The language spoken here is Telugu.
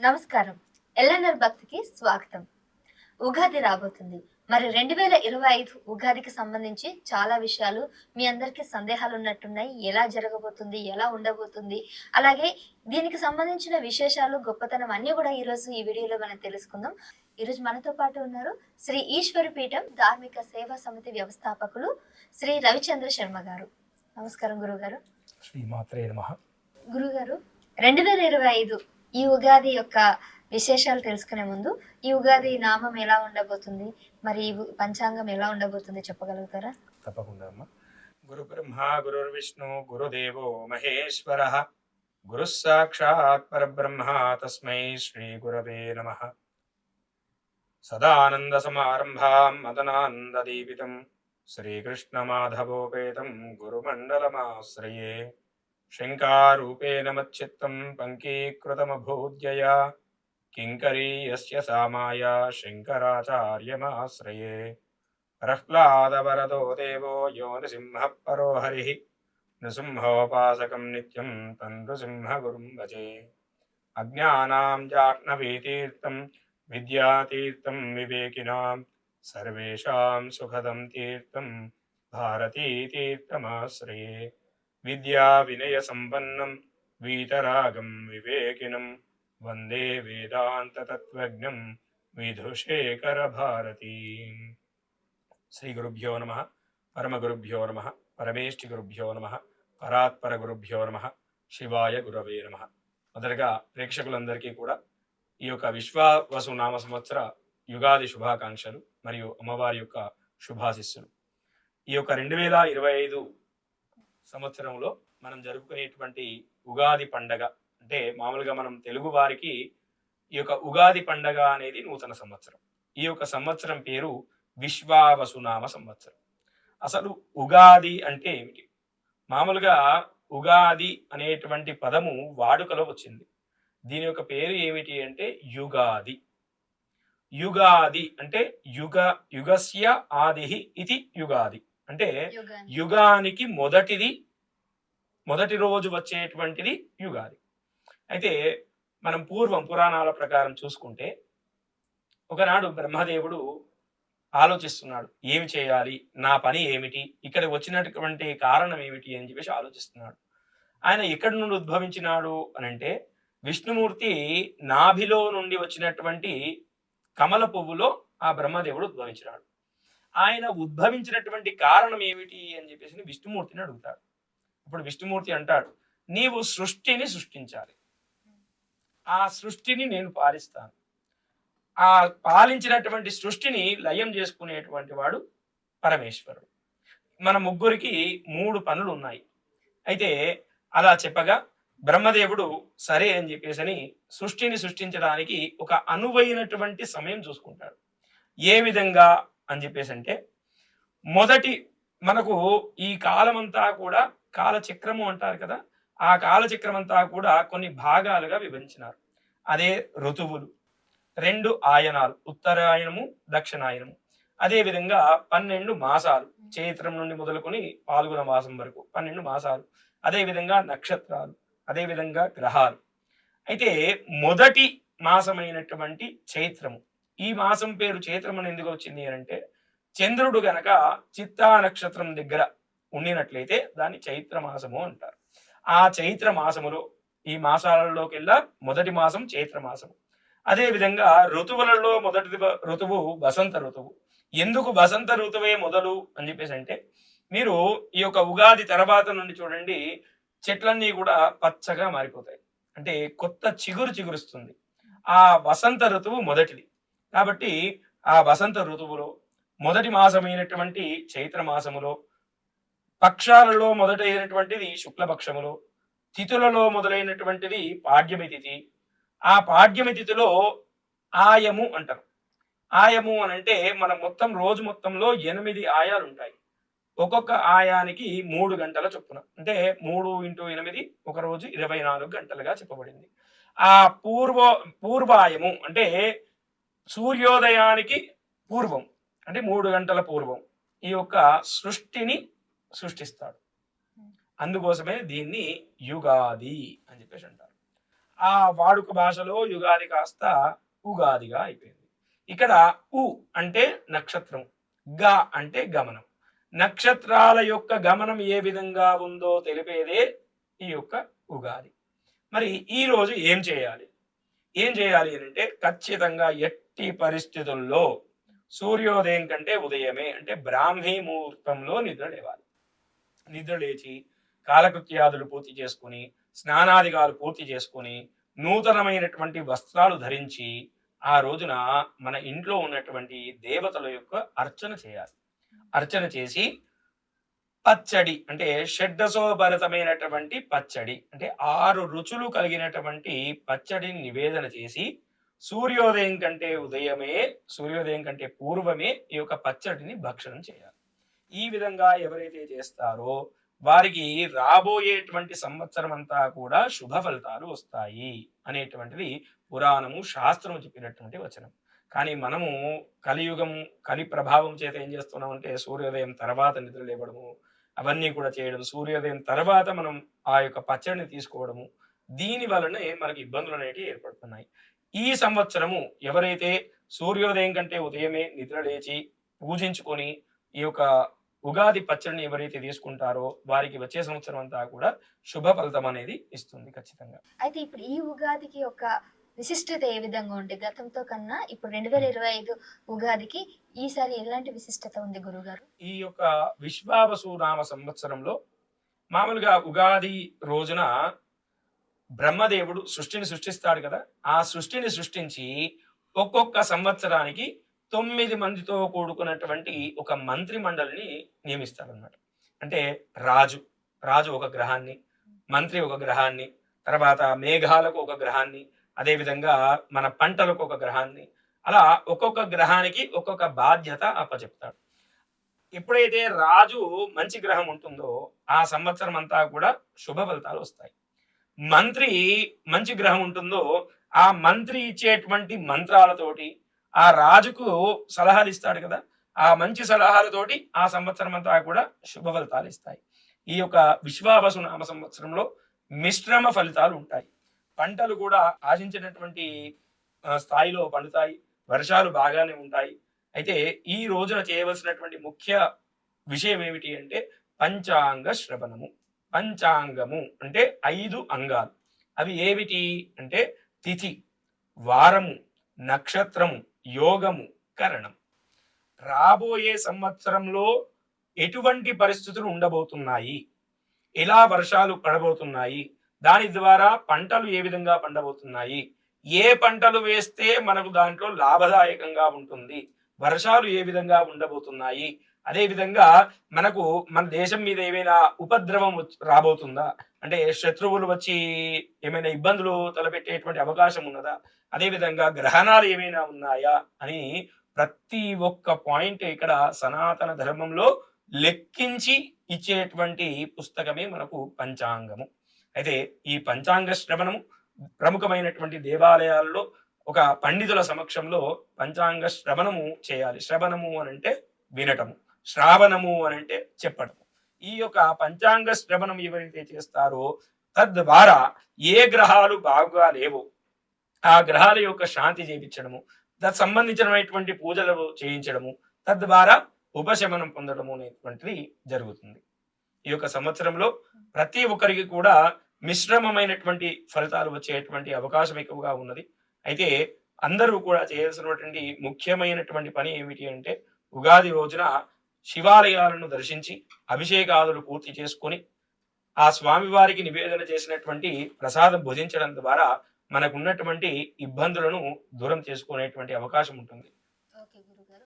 నమస్కారం. ఎల్ఎన్ఆర్ భక్తికి స్వాగతం. ఉగాది రాబోతుంది. మరి రెండు వేల ఇరవై ఐదు ఉగాదికి సంబంధించి చాలా విషయాలు మీ అందరికీ సందేహాలు ఉన్నట్టున్నాయి ఎలా జరగబోతుంది? ఎలా ఉండబోతుంది? అలాగే దీనికి సంబంధించిన విశేషాలు గొప్పతనం అన్ని కూడా ఈరోజు ఈ వీడియోలో మనం తెలుసుకుందాం. ఈరోజు మనతో పాటు ఉన్నారు శ్రీ ఈశ్వరి పీఠం ధార్మిక సేవా సమితి వ్యవస్థాపకులు శ్రీ రవిచంద్ర శర్మ గారు. నమస్కారం గురుగారు. శ్రీమాత్రే నమ. గురుగారు రెండు వేల ఇరవై ఐదు ఈ ఉగాది యొక్క విశేషాలు తెలుసుకునే ముందు ఈ ఉగాది నామం ఎలా ఉండబోతుంది? మరి పంచాంగం ఎలా ఉండబోతుంది చెప్పగలుగుతారా? తప్పకుండా అమ్మ. గురు బ్రహ్మ గురుర్విష్ణు గురుదేవో మహేశ్వర గురు సాక్షాత్ పరబ్రహ్మ తస్మై శ్రీ గురవే నమ. సదానంద సమారంభాం మదనానంద దీపితం. శ్రీకృష్ణమాధవోపేతం గురుమండలమాశ్రయే. शङ्कारूपेण मच्चित्तं पङ्कीकृतमभूद्यया किङ्करी यस्य सा माया शङ्कराचार्यमाश्रये प्रह्लादवरदो देवो यो नृसिंहः परो हरिः नृसिंहोपासकं नित्यं तन्नृसिंहगुरुं भजे। अज्ञानां जाह्नवीतीर्थं, विद्यातीर्थं विवेकिनां, सर्वेषां सुखदं तीर्थं, भारतीतीर्थमाश्रये। విద్యా వినయ సంపన్నం వీతరాగం వివేకినం వందే వేదాంత తత్వజ్ఞం విధుశేఖర భారతి శ్రీ గురుభ్యో నమ పరమ గురుభ్యో నమ పరమేష్టి గురుభ్యో నమ పరాత్పర గురుభ్యో నమ శివాయ గురవే నమ మొదటగా ప్రేక్షకులందరికీ కూడా ఈ యొక్క విశ్వావసు నామ సంవత్సర యుగాది శుభాకాంక్షలు మరియు అమ్మవారి యొక్క శుభాశిస్సులు. ఈ యొక్క రెండు వేల ఇరవై ఐదు సంవత్సరంలో మనం జరుపుకునేటువంటి ఉగాది పండగ. అంటే మామూలుగా మనం తెలుగు వారికి ఈ యొక్క ఉగాది పండగ అనేది నూతన సంవత్సరం. ఈ యొక్క సంవత్సరం పేరు విశ్వావసునామ సంవత్సరం. అసలు ఉగాది అంటే ఏమిటి? మామూలుగా ఉగాది అనేటువంటి పదము వాడుకలో వచ్చింది. దీని యొక్క పేరు ఏమిటి అంటే యుగాది. యుగాది అంటే యుగ యుగస్య ఆది ఇది యుగాది. అంటే యుగానికి మొదటిది మొదటి రోజు వచ్చేటువంటిది యుగాది. అయితే మనం పూర్వం పురాణాల ప్రకారం చూసుకుంటే ఒకనాడు బ్రహ్మదేవుడు ఆలోచిస్తున్నాడు ఏమి చేయాలి నా పని ఏమిటి ఇక్కడ వచ్చినటువంటి కారణం ఏమిటి అని చెప్పేసి ఆలోచిస్తున్నాడు. ఆయన ఎక్కడి నుండి ఉద్భవించినాడు అని అంటే విష్ణుమూర్తి నాభిలో నుండి వచ్చినటువంటి కమల పువ్వులో ఆ బ్రహ్మదేవుడు ఉద్భవించినాడు. ఆయన ఉద్భవించినటువంటి కారణం ఏమిటి అని చెప్పేసి విష్ణుమూర్తిని అడుగుతాడు. ఇప్పుడు విష్ణుమూర్తి అంటాడు నీవు సృష్టిని సృష్టించాలి. ఆ సృష్టిని నేను పాలిస్తాను. ఆ పాలించినటువంటి సృష్టిని లయం చేసుకునేటువంటి వాడు పరమేశ్వరుడు. మన ముగ్గురికి మూడు పనులు ఉన్నాయి. అయితే అలా చెప్పగా బ్రహ్మదేవుడు సరే అని చెప్పేసి సృష్టిని సృష్టించడానికి ఒక అనువైనటువంటి సమయం చూసుకుంటాడు. ఏ విధంగా అని చెప్పేసి అంటే మొదటి మనకు ఈ కాలమంతా కూడా కాలచక్రము అంటారు కదా ఆ కాలచక్రం అంతా కూడా కొన్ని భాగాలుగా విభజించినారు. అదే ఋతువులు రెండు ఆయనాలు ఉత్తరాయణము దక్షిణాయనము. అదే విధంగా పన్నెండు మాసాలు చైత్రం నుండి మొదలుకొని పాల్గొన మాసం వరకు పన్నెండు మాసాలు. అదే విధంగా నక్షత్రాలు అదే విధంగా గ్రహాలు. అయితే మొదటి మాసమైనటువంటి చైత్రము ఈ మాసం పేరు చైత్రం అని ఎందుకు వచ్చింది అని అంటే చంద్రుడు గనక చిత్తా నక్షత్రం దగ్గర ఉండినట్లయితే దాన్ని చైత్ర మాసము అంటారు. ఆ చైత్ర మాసములో ఈ మాసాలలోకెల్లా మొదటి మాసం చైత్ర మాసము. అదే విధంగా ఋతువులలో మొదటి ఋతువు వసంత ఋతువు. ఎందుకు వసంత ఋతువే మొదలు అని చెప్పేసి అంటే మీరు ఈ యొక్క ఉగాది తర్వాత నుండి చూడండి చెట్లన్నీ కూడా పచ్చగా మారిపోతాయి. అంటే కొత్త చిగురు చిగురుస్తుంది. ఆ వసంత ఋతువు మొదటిది. కాబట్టి ఆ వసంత ఋతువులో మొదటి మాసమైనటువంటి చైత్ర మాసములో పక్షాలలో మొదటైనటువంటిది శుక్లపక్షములో తిథులలో మొదలైనటువంటిది పాడ్యమి తిథి. ఆ పాడ్యమి తిథిలో ఆయము అంటారు. ఆయము అని అంటే మన మొత్తం రోజు మొత్తంలో ఎనిమిది ఆయాలు ఉంటాయి ఒక్కొక్క ఆయానికి మూడు గంటల చొప్పున. అంటే మూడు ఇంటూ ఎనిమిది ఒక రోజు ఇరవై నాలుగు గంటలుగా చెప్పబడింది. ఆ పూర్వ పూర్వాయము అంటే సూర్యోదయానికి పూర్వం అంటే మూడు గంటల పూర్వం ఈ యొక్క సృష్టిని సృష్టిస్తాడు. అందుకోసమే దీన్ని యుగాది అని చెప్పేసి అంటారు. ఆ వాడుక భాషలో యుగాది కాస్త ఉగాదిగా అయిపోయింది. ఇక్కడ ఉ అంటే నక్షత్రం గ అంటే గమనం. నక్షత్రాల యొక్క గమనం ఏ విధంగా ఉందో తెలిపేదే ఈ యొక్క ఉగాది. మరి ఈరోజు ఏం చేయాలి? ఏం చేయాలి అని అంటే ఖచ్చితంగా ఎట్టి పరిస్థితుల్లో సూర్యోదయం కంటే ఉదయమే అంటే బ్రాహ్మీ ముహూర్తంలో నిద్ర లేవాలి నిద్ర లేచి కాలకృత్యాదులు పూర్తి చేసుకుని స్నానాదిగాలు పూర్తి చేసుకుని నూతనమైనటువంటి వస్త్రాలు ధరించి ఆ రోజున మన ఇంట్లో ఉన్నటువంటి దేవతల యొక్క అర్చన చేయాలి. అర్చన చేసి పచ్చడి అంటే షడ్డసోభరితమైనటువంటి పచ్చడి అంటే ఆరు రుచులు కలిగినటువంటి పచ్చడిని నివేదన చేసి సూర్యోదయం కంటే ఉదయమే సూర్యోదయం కంటే పూర్వమే ఈ యొక్క పచ్చడిని భక్షణం చేయాలి. ఈ విధంగా ఎవరైతే చేస్తారో వారికి రాబోయేటువంటి సంవత్సరం అంతా కూడా శుభ ఫలితాలు వస్తాయి అనేటువంటిది పురాణము శాస్త్రము చెప్పినటువంటి వచనం. కానీ మనము కలియుగం కలి ప్రభావం చేత ఏం చేస్తున్నాం అంటే సూర్యోదయం తర్వాత నిద్ర లేవడము అవన్నీ కూడా చేయడం సూర్యోదయం తర్వాత మనం ఆ యొక్క పచ్చడిని తీసుకోవడము దీని వలనే మనకి ఇబ్బందులు అనేవి ఏర్పడుతున్నాయి. ఈ సంవత్సరము ఎవరైతే సూర్యోదయం కంటే ఉదయమే నిద్ర లేచి పూజించుకొని ఈ యొక్క ఉగాది పచ్చడిని ఎవరైతే తీసుకుంటారో వారికి వచ్చే సంవత్సరం అంతా కూడా శుభ ఫలితం అనేది ఇస్తుంది ఖచ్చితంగా. అయితే ఇప్పుడు ఈ ఉగాదికి ఒక విశిష్టత ఏ విధంగా ఉంది? గతంతో కన్నా ఇప్పుడు రెండు వేల ఇరవై ఐదు ఉగాదికి ఈసారి ఎలాంటి విశిష్టత ఉంది గురుగారు ఈ యొక్క విశ్వావసు నామ సంవత్సరంలో మామూలుగా ఉగాది రోజున బ్రహ్మదేవుడు సృష్టిని సృష్టిస్తాడు కదా. ఆ సృష్టిని సృష్టించి ఒక్కొక్క సంవత్సరానికి తొమ్మిది మందితో కూడుకున్నటువంటి ఒక మంత్రి మండలిని నియమిస్తాడనమాట అంటే రాజు రాజు ఒక గ్రహాన్ని మంత్రి ఒక గ్రహాన్ని తర్వాత మేఘాలకు ఒక గ్రహాన్ని అదేవిధంగా మన పంటలకు ఒక గ్రహాన్ని అలా ఒక్కొక్క గ్రహానికి ఒక్కొక్క బాధ్యత అప్పచెప్తాడు. ఎప్పుడైతే రాజు మంచి గ్రహం ఉంటుందో ఆ సంవత్సరం అంతా కూడా శుభ ఫలితాలు వస్తాయి. మంత్రి మంచి గ్రహం ఉంటుందో ఆ మంత్రి ఇచ్చేటువంటి మంత్రాలతోటి ఆ రాజుకు సలహాలు ఇస్తాడు కదా ఆ మంచి సలహాలతోటి ఆ సంవత్సరం అంతా కూడా శుభ ఫలితాలు ఇస్తాయి. ఈ యొక్క విశ్వావసు నామ సంవత్సరంలో మిశ్రమ ఫలితాలు ఉంటాయి. పంటలు కూడా ఆశించినటువంటి స్థాయిలో పండుతాయి. వర్షాలు బాగానే ఉంటాయి. అయితే ఈ రోజున చేయవలసినటువంటి ముఖ్య విషయం ఏమిటి అంటే పంచాంగ శ్రవణము. పంచాంగము అంటే ఐదు అంగాలు. అవి ఏమిటి? అంటే తిథి వారము నక్షత్రము యోగము కరణం. రాబోయే సంవత్సరంలో ఎటువంటి పరిస్థితులు ఉండబోతున్నాయి? ఎలా వర్షాలు పడబోతున్నాయి? దాని ద్వారా పంటలు ఏ విధంగా పండబోతున్నాయి? ఏ పంటలు వేస్తే మనకు దాంట్లో లాభదాయకంగా ఉంటుంది? వర్షాలు ఏ విధంగా ఉండబోతున్నాయి? అదే విధంగా మనకు మన దేశం మీద ఏమైనా ఉపద్రవం రాబోతుందా? అంటే శత్రువులు వచ్చి ఏమైనా ఇబ్బందులు తలపెట్టేటువంటి అవకాశం ఉన్నదా? అదే విధంగా గ్రహణాలు ఏమైనా ఉన్నాయా? అని ప్రతి ఒక్క పాయింట్ ఇక్కడ సనాతన ధర్మంలో లెక్కించి ఇచ్చేటువంటి పుస్తకమే మనకు పంచాంగము. అయితే ఈ పంచాంగ శ్రవణము ప్రముఖమైనటువంటి దేవాలయాల్లో ఒక పండితుల సమక్షంలో పంచాంగ శ్రవణము చేయాలి. శ్రవణము అని అంటే వినటము. శ్రావణము అని అంటే చెప్పడము. ఈ యొక్క పంచాంగ శ్రవణం ఎవరైతే చేస్తారో తద్వారా ఏ గ్రహాలు బాగా లేవో. ఆ గ్రహాల యొక్క శాంతి చేయించడము దానికి సంబంధించినటువంటి పూజలు చేయించడము తద్వారా ఉపశమనం పొందడము అనేటువంటిది జరుగుతుంది. ఈ యొక్క సంవత్సరంలో ప్రతి ఒక్కరికి కూడా మిశ్రమమైనటువంటి ఫలితాలు వచ్చేటువంటి అవకాశం ఎక్కువగా ఉన్నది. అయితే అందరూ కూడా చేయాల్సినటువంటి ముఖ్యమైనటువంటి పని ఏమిటి అంటే ఉగాది రోజున శివాలయాలను దర్శించి అభిషేకాదులు పూర్తి చేసుకొని ఆ స్వామివారికి నివేదన చేసినటువంటి ప్రసాదం భుజించడం ద్వారా మనకున్నటువంటి ఇబ్బందులను దూరం చేసుకునేటువంటి అవకాశం ఉంటుంది. ఓకే గురుగారు.